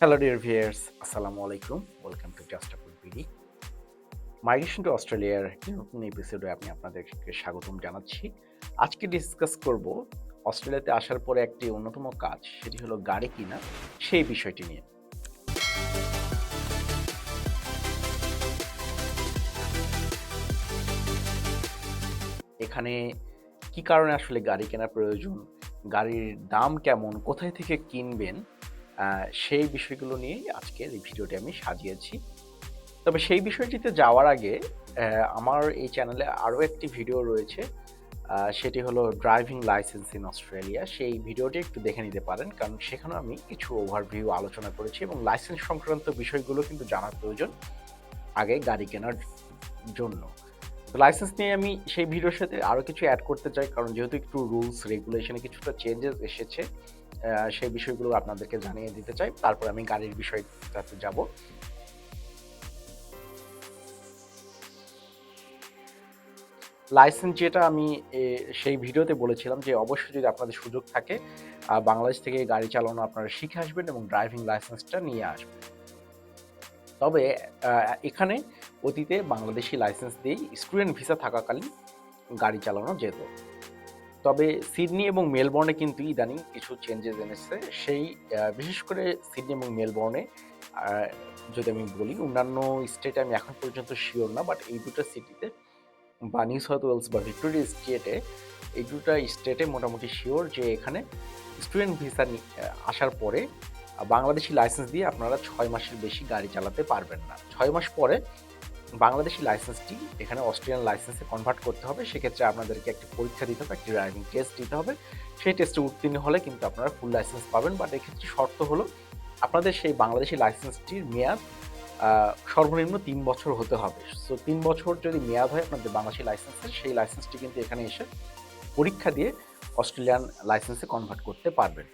Hello dear viewers আসসালামু আলাইকুম welcome to just up migration to অস্ট্রেলিয়ার একটি নতুন এপিসোডে আমি আপনাদেরকে স্বাগতম জানাচ্ছি। আজকে ডিসকাস করব অস্ট্রেলিয়াতে আসার পরে একটি অন্যতম কাজ, সেটি হলো গাড়ি কিনা, সেই বিষয়টি নিয়ে। এখানে কি কারণে আসলে গাড়ি কেনা প্রয়োজন, গাড়ির দাম কেমন, কোথায় থেকে কিনবেন সেই বিষয়গুলো নিয়েই আজকের এই ভিডিওটি আমি সাজিয়েছি। তবে সেই বিষয়টিতে যাওয়ার আগে আমার এই চ্যানেলে আরও একটি ভিডিও রয়েছে সেটি হলো ড্রাইভিং লাইসেন্স ইন অস্ট্রেলিয়া। সেই ভিডিওটি একটু দেখে নিতে পারেন, কারণ সেখানে আমি কিছু ওভারভিউ আলোচনা করেছি এবং লাইসেন্স সংক্রান্ত বিষয়গুলো কিন্তু জানার প্রয়োজন আগে গাড়ি কেনার জন্য। লাইসেন্স নিয়ে আমি সেই ভিডিওর সাথে আরও কিছু অ্যাড করতে চাই, কারণ যেহেতু একটু রুলস রেগুলেশনে কিছুটা চেঞ্জেস এসেছে সেই বিষয়গুলো আপনাদেরকে জানিয়ে দিতে চাই। তারপর আমি গাড়ির বিষয়টাতে যাব। লাইসেন্স যেটা আমি সেই ভিডিওতে বলেছিলাম যে, অবশ্যই যদি আপনাদের সুযোগ থাকে বাংলাদেশ থেকে গাড়ি চালানো আপনারা শিখে আসবেন এবং ড্রাইভিং লাইসেন্সটা নিয়ে আসবেন। তবে এখানে অতীতে বাংলাদেশি লাইসেন্স দিয়েই স্টুডেন্ট ভিসা থাকাকালীন গাড়ি চালানো যেত। তবে সিডনি এবং মেলবোর্নে কিন্তু ইদানিং কিছু চেঞ্জেস এনেছে। সেই বিশেষ করে সিডনি এবং মেলবোর্নে যদি আমি বলি, অন্যান্য স্টেটে আমি এখন পর্যন্ত শিওর না বাট এই দুটো সিটিতে বা নিউ সাউথ ওয়েলস বা ভিক্টোরিয়া স্টেটে এই দুটো স্টেটে মোটামুটি শিওর যে এখানে স্টুডেন্ট ভিসা আসার পরে, বাংলাদেশি লাইসেন্স দিয়ে আপনারা ছয় মাসের বেশি গাড়ি চালাতে পারবেন না। ছয় মাস পরে বাংলাদেশি লাইসেন্সটি এখানে অস্ট্রেলিয়ান লাইসেন্সে কনভার্ট করতে হবে। সেক্ষেত্রে আপনাদেরকে একটি পরীক্ষা দিতে হবে, একটি ড্রাইভিং টেস্ট দিতে হবে। সেই টেস্টে উত্তীর্ণ হলে কিন্তু আপনারা ফুল লাইসেন্স পাবেন। বাট এক্ষেত্রে শর্ত হলো, আপনাদের সেই বাংলাদেশি লাইসেন্সটির মেয়াদ সর্বনিম্ন তিন বছর হতে হবে। সো তিন বছর যদি মেয়াদ হয় আপনাদের বাংলাদেশি লাইসেন্সের সেই লাইসেন্সটি কিন্তু এখানে এসে পরীক্ষা দিয়ে অস্ট্রেলিয়ান লাইসেন্সে কনভার্ট করতে পারবেন।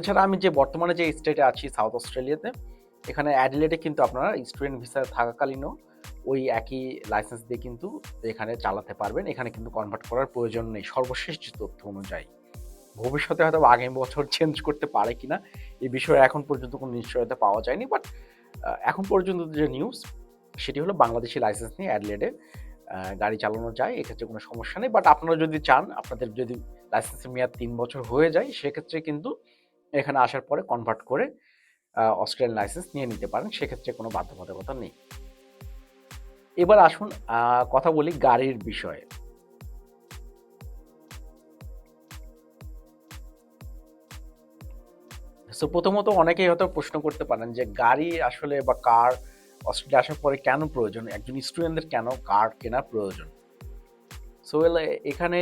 এছাড়া আমি যে বর্তমানে যে স্টেটে আছি সাউথ অস্ট্রেলিয়াতে এখানে অ্যাডিলেটে কিন্তু আপনারা স্টুডেন্ট ভিসা থাকাকালীনও ওই একই লাইসেন্স দিয়ে কিন্তু এখানে চালাতে পারবেন। এখানে কিন্তু কনভার্ট করার প্রয়োজন নেই। সর্বশেষ যে তথ্য অনুযায়ী। ভবিষ্যতে হয়তো আগামী বছর চেঞ্জ করতে পারে কিনা এই বিষয়ে এখন পর্যন্ত কোনো নিশ্চয়তা পাওয়া যায়নি। বাট এখন পর্যন্ত যে নিউজ সেটি হলো বাংলাদেশি লাইসেন্স নিয়ে অ্যাডলেডে গাড়ি চালানো যায়, এক্ষেত্রে কোনো সমস্যা নেই। বাট আপনারা যদি চান, আপনাদের যদি লাইসেন্সের মেয়াদ তিন বছর হয়ে যায়, সেক্ষেত্রে কিন্তু এখানে আসার পরে কনভার্ট করে অস্ট্রেলিয়ান লাইসেন্স নিয়ে নিতে পারেন, সেক্ষেত্রে কোনো বাধ্যবাধকতা নেই। এবার আসুন কথা বলি গাড়ির বিষয়ে। সো প্রথমত অনেকেই হয়তো প্রশ্ন করতে পারেন যে গাড়ি আসলে বা কার অস্ট্রেলিয়া আসার পরে কেন প্রয়োজন? একজন স্টুডেন্টদের কেন কার কেনা প্রয়োজন? সো এখানে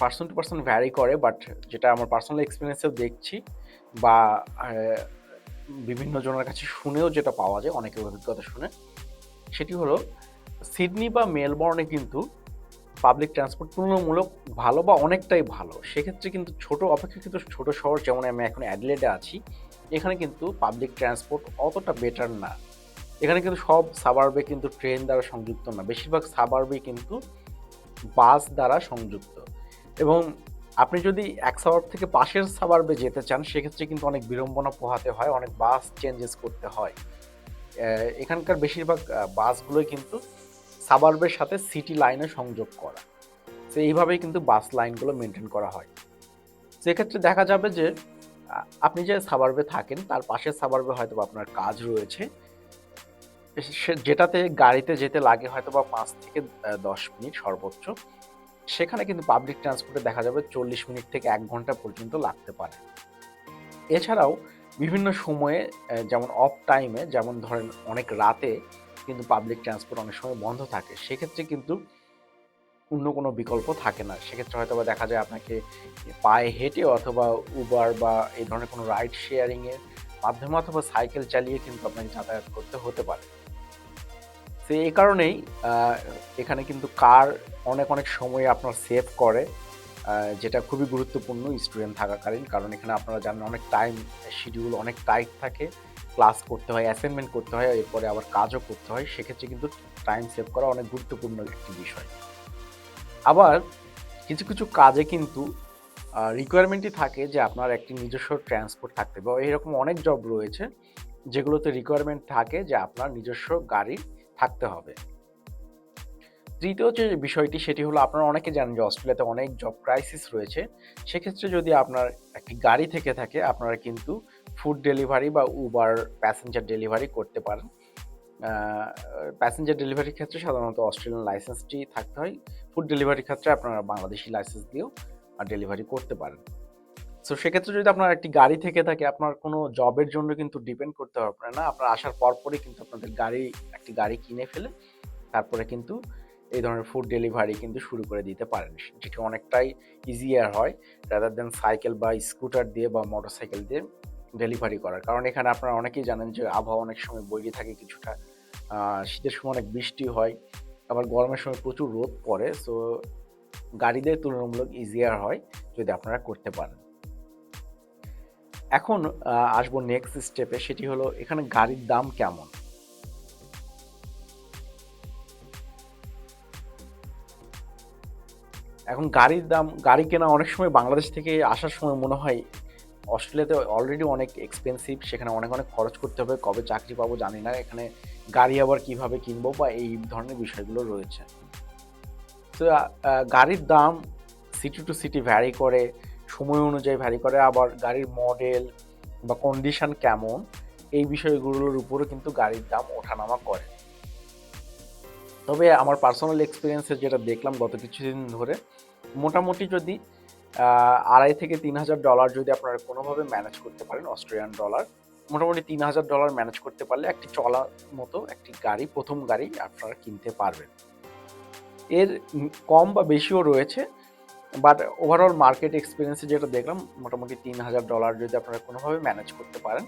পার্সন টু পার্সন ভ্যারি করে বাট যেটা আমার পার্সোনাল এক্সপিরিয়েন্সেও দেখছি বা বিভিন্ন জনের কাছে শুনেও যেটা পাওয়া যায়, অনেকের অভিজ্ঞতা শুনে, সেটি হলো, সিডনি বা মেলবোর্নে কিন্তু পাবলিক ট্রান্সপোর্ট তুলনামূলক ভালো বা অনেকটাই ভালো। সেক্ষেত্রে কিন্তু ছোট, অপেক্ষাকৃত ছোট শহর যেমন আমি এখন অ্যাডলেডে আছি, এখানে কিন্তু পাবলিক ট্রান্সপোর্ট অতটা বেটার না। এখানে কিন্তু সব সাবার্বে কিন্তু ট্রেন দ্বারা সংযুক্ত না। বেশিরভাগ সাবার্বে কিন্তু বাস দ্বারা সংযুক্ত। এবং আপনি যদি এক সাবার্ব থেকে পাশের সাবার্বে যেতে চান, সেক্ষেত্রে কিন্তু অনেক বিড়ম্বনা পোহাতে হয়, অনেক বাস চেঞ্জেস করতে হয়। এখানকার বেশিরভাগ বাসগুলোই কিন্তু সাবার্বের সাথে সিটি লাইনে সংযোগ করা। তো এইভাবেই কিন্তু বাস লাইনগুলো মেনটেন করা হয়। সেক্ষেত্রে দেখা যাবে যে আপনি যে সাবার্বে থাকেন, তার পাশের সাবার্বে হয়তো আপনার কাজ রয়েছে। সে- যেটাতে গাড়িতে যেতে লাগে হয়তো বা পাঁচ থেকে দশ মিনিট সর্বোচ্চ। সেখানে কিন্তু পাবলিক ট্রান্সপোর্টে দেখা যাবে চল্লিশ মিনিট থেকে এক ঘণ্টা পর্যন্ত লাগতে পারে। এছাড়াও বিভিন্ন সময়ে যেমন অফ টাইমে যেমন ধরেন অনেক রাতে কিন্তু পাবলিক ট্রান্সপোর্ট অনেক সময় বন্ধ থাকে, সেক্ষেত্রে কিন্তু অন্য কোনো বিকল্প থাকে না। সেক্ষেত্রে হয়তো বা দেখা যায় আপনাকে পায়ে হেঁটে অথবা উবার বা এই ধরনের কোনো রাইড শেয়ারিংয়ের মাধ্যমে অথবা সাইকেল চালিয়ে কিন্তু আপনাকে যাতায়াত করতে হতে পারে। তো এই কারণেই এখানে কিন্তু কার অনেক অনেক সময় আপনার সেভ করে যেটা খুবই গুরুত্বপূর্ণ স্টুডেন্ট থাকাকালীন। কারণ এখানে আপনারা জানেন অনেক টাইম শিডিউল অনেক টাইট থাকে। ক্লাস করতে হয় অ্যাসাইনমেন্ট করতে হয়, এরপরে আবার কাজও করতে হয়। সেক্ষেত্রে কিন্তু টাইম সেভ করা অনেক গুরুত্বপূর্ণ একটি বিষয়। আবার কিছু কিছু কাজে কিন্তু রিকোয়ারমেন্টই থাকে যে আপনার একটি নিজস্ব ট্রান্সপোর্ট থাকতে হবে। এরকম অনেক জব রয়েছে যেগুলোতে রিকোয়ারমেন্ট থাকে যে আপনার নিজস্ব গাড়ি থাকতে হবে। তৃতীয় যে বিষয়টি, সেটি হলো আপনারা অনেকে জানেন যে অস্ট্রেলিয়াতে অনেক জব ক্রাইসিস রয়েছে। সেক্ষেত্রে যদি আপনার একটি গাড়ি থেকে থাকে, আপনারা কিন্তু ফুড ডেলিভারি বা উবার প্যাসেঞ্জার ডেলিভারি করতে পারেন। প্যাসেঞ্জার ডেলিভারির ক্ষেত্রে সাধারণত অস্ট্রেলিয়ান লাইসেন্সটি থাকতে হয়। ফুড ডেলিভারির ক্ষেত্রে আপনারা বাংলাদেশি লাইসেন্স দিয়েও ডেলিভারি করতে পারেন। সো সেক্ষেত্রে যদি আপনার একটি গাড়ি থেকে থাকে, আপনার কোনো জবের জন্য কিন্তু ডিপেন্ড করতে হবে না। আপনার আসার পরপরই কিন্তু আপনাদের গাড়ি, একটি গাড়ি কিনে ফেলে, তারপরে কিন্তু এই ধরনের ফুড ডেলিভারি কিন্তু শুরু করে দিতে পারেন। যেটি অনেকটাই ইজিয়ার হয় রাদার দেন সাইকেল বা স্কুটার দিয়ে বা মোটর সাইকেল দিয়ে ডেলিভারি করার। কারণ এখানে আপনারা অনেকেই জানেন যে আবহাওয়া অনেক সময় বইয়ে থাকে কিছুটা। শীতের সময় অনেক বৃষ্টি হয়, আবার গরমের সময় প্রচুর রোদ পড়ে সো গাড়িদের তুলনামূলক ইজিয়ার হয় যদি আপনারা করতে পারেন। এখন আসব নেক্সট স্টেপে সেটি হলো এখানে গাড়ির দাম কেমন? এখন গাড়ির দাম, গাড়ি কেনা অনেক সময় বাংলাদেশ থেকে আসার সময় মনে হয় অস্ট্রেলিয়াতে অলরেডি অনেক এক্সপেন্সিভ সেখানে অনেক অনেক খরচ করতে হবে, কবে চাকরি পাবো জানি না, এখানে গাড়ি আবার কীভাবে কিনবো বা এই ধরনের বিষয়গুলো রয়েছে। তো গাড়ির দাম সিটি টু সিটি ভ্যারি করে, সময় অনুযায়ী ভ্যারি করে, আবার গাড়ির মডেল বা কন্ডিশন কেমন, এই বিষয়গুলোর উপরে কিন্তু গাড়ির দাম ওঠানামা করে। তবে আমার পার্সোনাল এক্সপিরিয়েন্সে যেটা দেখলাম গত কিছুদিন ধরে, মোটামুটি যদি আড়াই থেকে তিন হাজার ডলার যদি আপনারা কোনোভাবে ম্যানেজ করতে পারেন অস্ট্রেলিয়ান ডলার মোটামুটি তিন হাজার ডলার ম্যানেজ করতে পারলে একটি চলার মতো একটি গাড়ি, প্রথম গাড়ি আপনারা কিনতে পারবেন। এর কম বা বেশিও রয়েছে বাট ওভারঅল মার্কেট এক্সপিরিয়েন্সে যেটা দেখলাম, মোটামুটি তিন হাজার ডলার যদি আপনারা কোনোভাবে ম্যানেজ করতে পারেন,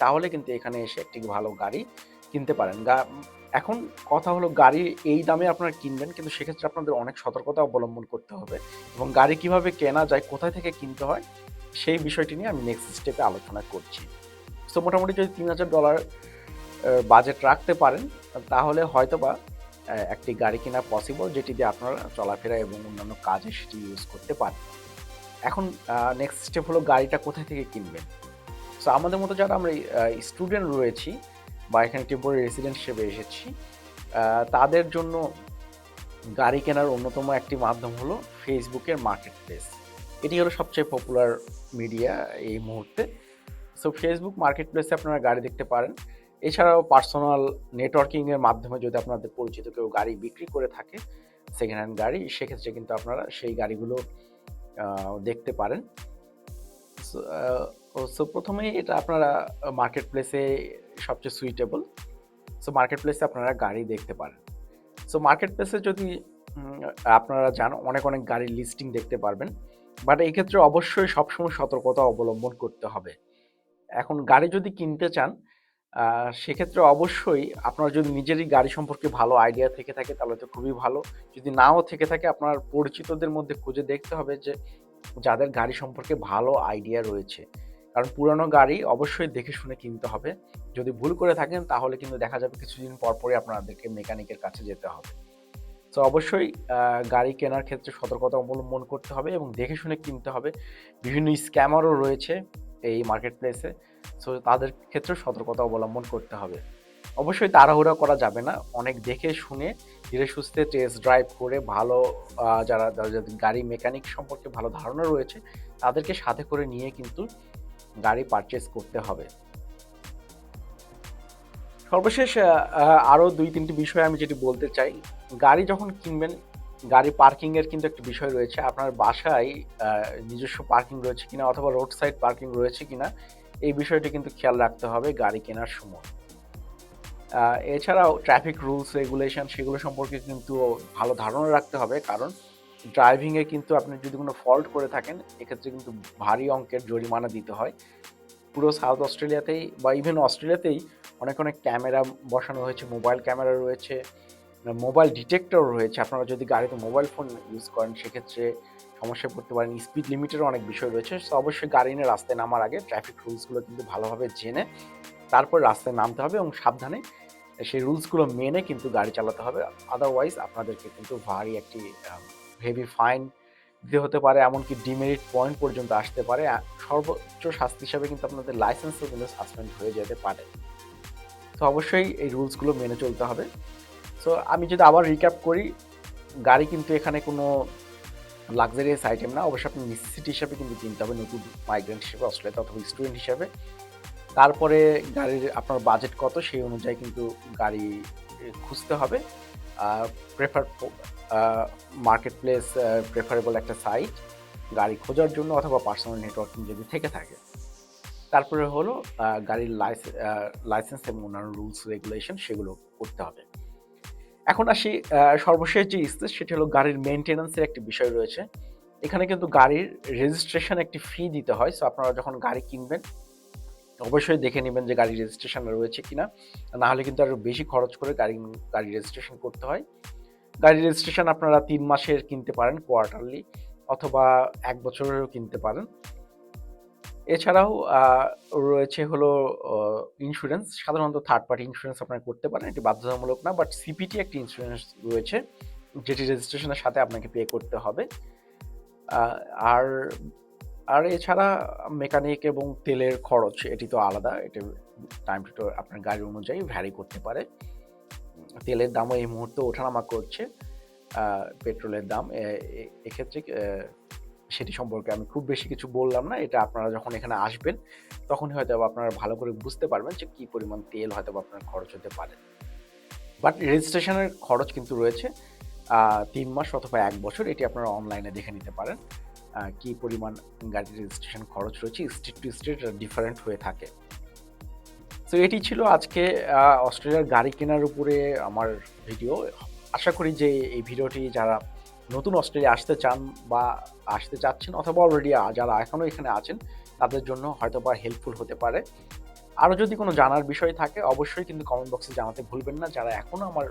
তাহলে কিন্তু এখানে এসে একটি ভালো গাড়ি কিনতে পারেন। এখন কথা হলো গাড়ি এই দামে আপনারা কিনবেন, কিন্তু সেক্ষেত্রে আপনাদের অনেক সতর্কতা অবলম্বন করতে হবে এবং গাড়ি কীভাবে কেনা যায়, কোথায় থেকে কিনতে হয়, সেই বিষয়টি নিয়ে আমি নেক্সট স্টেপে আলোচনা করছি। সো মোটামুটি যদি তিন হাজার ডলার বাজেট রাখতে পারেন, তাহলে হয়তো বা একটি গাড়ি কেনা পসিবল যেটি দিয়ে আপনারা চলাফেরা এবং অন্যান্য কাজে সেটি ইউজ করতে পারেন। এখন নেক্সট স্টেপ হলো গাড়িটা কোথায় থেকে কিনবেন? সো আমাদের মতো যারা আমরা স্টুডেন্ট রয়েছি বা এখানে টেম্পোরারি রেসিডেন্ট হিসেবে এসেছি। তাদের জন্য গাড়ি কেনার অন্যতম একটি মাধ্যম হলো ফেসবুকের মার্কেট প্লেস এটি হলো সবচেয়ে পপুলার মিডিয়া এই মুহূর্তে। সো ফেসবুক মার্কেট প্লেসে আপনারা গাড়ি দেখতে পারেন। এছাড়াও পার্সোনাল নেটওয়ার্কিংয়ের মাধ্যমে যদি আপনাদের পরিচিত কেউ গাড়ি বিক্রি করে থাকে সেকেন্ড হ্যান্ড গাড়ি, সেক্ষেত্রে কিন্তু আপনারা সেই গাড়িগুলো দেখতে পারেন। সো প্রথমেই এটা আপনারা মার্কেট প্লেসে সবচেয়ে সুইটেবল সো মার্কেট প্লেসে আপনারা গাড়ি দেখতে পারেন। সো মার্কেট প্লেসে যদি আপনারা যান, অনেক অনেক গাড়ির লিস্টিং দেখতে পারবেন। বাট এই ক্ষেত্রে অবশ্যই সবসময় সতর্কতা অবলম্বন করতে হবে। এখন গাড়ি যদি কিনতে চান সেক্ষেত্রে অবশ্যই আপনার যদি নিজেরই গাড়ি সম্পর্কে ভালো আইডিয়া থেকে থাকে, তাহলে তো খুবই ভালো। যদি নাও থেকে থাকে, আপনার পরিচিতদের মধ্যে খুঁজে দেখতে হবে যে, যাদের গাড়ি সম্পর্কে ভালো আইডিয়া রয়েছে। কারণ পুরানো গাড়ি অবশ্যই দেখে শুনে কিনতে হবে। যদি ভুল করে থাকেন, তাহলে কিন্তু দেখা যাবে কিছুদিন পর পরে আপনাদেরকে মেকানিকের কাছে যেতে হবে। তো অবশ্যই গাড়ি কেনার ক্ষেত্রে সতর্কতা অবলম্বন করতে হবে এবং দেখে শুনে কিনতে হবে। বিভিন্ন স্ক্যামারও রয়েছে এই মার্কেট প্লেসে সো তাদের ক্ষেত্রে সতর্কতা অবলম্বন করতে হবে। অবশ্যই তাড়াহুড়া করা যাবে না। অনেক দেখে শুনে, ধীরে সুস্থে টেস্ট ড্রাইভ করে ভালো যারা যাদের গাড়ি মেকানিক সম্পর্কে ভালো ধারণা রয়েছে, তাদেরকে সাথে করে নিয়ে কিন্তু গাড়ি পারচেস করতে হবে। সর্বশেষ আরও দুই তিনটি বিষয় আমি যেটি বলতে চাই, গাড়ি যখন কিনবেন, গাড়ি পার্কিংয়ের কিন্তু একটা বিষয় রয়েছে। আপনার বাসায় নিজস্ব পার্কিং রয়েছে কিনা অথবা রোড সাইড পার্কিং রয়েছে কিনা, এই বিষয়টি কিন্তু খেয়াল রাখতে হবে গাড়ি কেনার সময়। এছাড়াও ট্রাফিক রুলস রেগুলেশন সেগুলো সম্পর্কে কিন্তু ভালো ধারণা রাখতে হবে। কারণ ড্রাইভিংয়ে কিন্তু আপনি যদি কোনো ফল্ট করে থাকেন, এক্ষেত্রে কিন্তু ভারী অঙ্কের জরিমানা দিতে হয়। পুরো সাউথ অস্ট্রেলিয়াতেই বা ইভেন অস্ট্রেলিয়াতেই অনেক অনেক ক্যামেরা বসানো হয়েছে, মোবাইল ক্যামেরা রয়েছে মোবাইল ডিটেক্টর রয়েছে। আপনারা যদি গাড়িতে মোবাইল ফোন ইউজ করেন, সেক্ষেত্রে সমস্যায় পড়তে পারেন। স্পিড লিমিটেরও অনেক বিষয় রয়েছে। সো অবশ্যই গাড়ি নিয়ে রাস্তায় নামার আগে ট্রাফিক রুলসগুলো কিন্তু ভালোভাবে জেনে, তারপর রাস্তায় নামতে হবে এবং সাবধানে সেই রুলসগুলো মেনে কিন্তু গাড়ি চালাতে হবে। আদারওয়াইজ আপনাদেরকে কিন্তু ভারী একটি হেভি ফাইন দিতে হতে পারে, এমনকি ডিমেরিট পয়েন্ট পর্যন্ত আসতে পারে। সর্বোচ্চ শাস্তি হিসাবে কিন্তু আপনাদের লাইসেন্সও কিন্তু সাসপেন্ড হয়ে যেতে পারে। তো অবশ্যই এই রুলসগুলো মেনে চলতে হবে। সো আমি যদি আবার রিক্যাপ করি, গাড়ি কিন্তু এখানে কোনো লাক্সারিয়াস আইটেম না। অবশ্যই আপনি নেসেসিটি হিসাবে কিন্তু কিনতে হবে, নতুন মাইগ্রেন্ট হিসেবে অস্ট্রেলিয়াতে অথবা স্টুডেন্ট হিসাবে। তারপরে গাড়ির আপনার বাজেট কত, সেই অনুযায়ী কিন্তু গাড়ি খুঁজতে হবে। প্রেফার মার্কেট প্লেস প্রেফারেবল একটা সাইট গাড়ি খোঁজার জন্য অথবা পার্সোনাল নেটওয়ার্কিং যদি থেকে থাকে। তারপরে হলো গাড়ির লাইসেন্স এবং অন্যান্য রুলস রেগুলেশন সেগুলো করতে হবে। এখন আসি সর্বশেষ যে স্টেজ সেটা হলো গাড়ির মেনটেন্যান্সের একটি বিষয় রয়েছে। এখানে কিন্তু গাড়ির রেজিস্ট্রেশন একটি ফি দিতে হয়। সো আপনারা যখন গাড়ি কিনবেন, অবশ্যই দেখে নেবেন যে গাড়ি রেজিস্ট্রেশন রয়েছে কিনা। না হলে কিন্তু আরও বেশি খরচ করে গাড়ি গাড়ি রেজিস্ট্রেশন করতে হয়। গাড়ি রেজিস্ট্রেশন আপনারা তিন মাসের কিনতে পারেন কোয়ার্টারলি অথবা এক বছরেরও কিনতে পারেন। এছাড়াও রয়েছে হলো ইন্স্যুরেন্স সাধারণত থার্ড পার্টি ইন্স্যুরেন্স আপনারা করতে পারেন, এটি বাধ্যতামূলক না বাট সিপিটি একটি ইন্স্যুরেন্স রয়েছে, যেটি রেজিস্ট্রেশনের সাথে আপনাকে পে করতে হবে। আর আর এছাড়া মেকানিক এবং তেলের খরচ, এটি তো আলাদা, এটি টাইম টু আপনার গাড়ি অনুযায়ী ভ্যারি করতে পারে। তেলের দামও এই মুহূর্তে ওঠানামা করছে পেট্রোলের দাম এক্ষেত্রে সেটি সম্পর্কে আমি খুব বেশি কিছু বললাম না। এটা আপনারা যখন এখানে আসবেন, তখনই হয়তো আপনারা ভালো করে বুঝতে পারবেন যে কী পরিমাণ তেল হয়তো আপনার খরচ হতে পারে। বাট রেজিস্ট্রেশনের খরচ কিন্তু রয়েছে তিন মাস অথবা এক বছর। এটি আপনারা অনলাইনে দেখে নিতে পারেন কী পরিমাণ গাড়ির রেজিস্ট্রেশন খরচ রয়েছে। স্টেট টু স্টেট ডিফারেন্ট হয়ে থাকে। তো এটি ছিল আজকে অস্ট্রেলিয়ার গাড়ি কেনার উপরে আমার ভিডিও। আশা করি যে এই ভিডিওটি যারা নতুন অস্ট্রেলিয়া আসতে চান বা আসতে চাচ্ছেন অথবা অলরেডি যারা এখনও এখানে আছেন, তাদের জন্য হয়তো বা হেল্পফুল হতে পারে। আরও যদি কোনো জানার বিষয় থাকে, অবশ্যই কিন্তু কমেন্ট বক্সে জানাতে ভুলবেন না। যারা এখনও আমার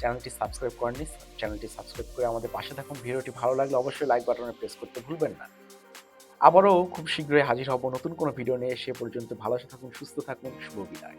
চ্যানেলটি সাবস্ক্রাইব করেননি, চ্যানেলটি সাবস্ক্রাইব করে আমাদের পাশে থাকুন। ভিডিওটি ভালো লাগলে অবশ্যই লাইক বাটনে প্রেস করতে ভুলবেন না। আবারও খুব শীঘ্রই হাজির হব নতুন কোনো ভিডিও নিয়ে। সে পর্যন্ত ভালো থাকুন, সুস্থ থাকুন, শুভ বিদায়।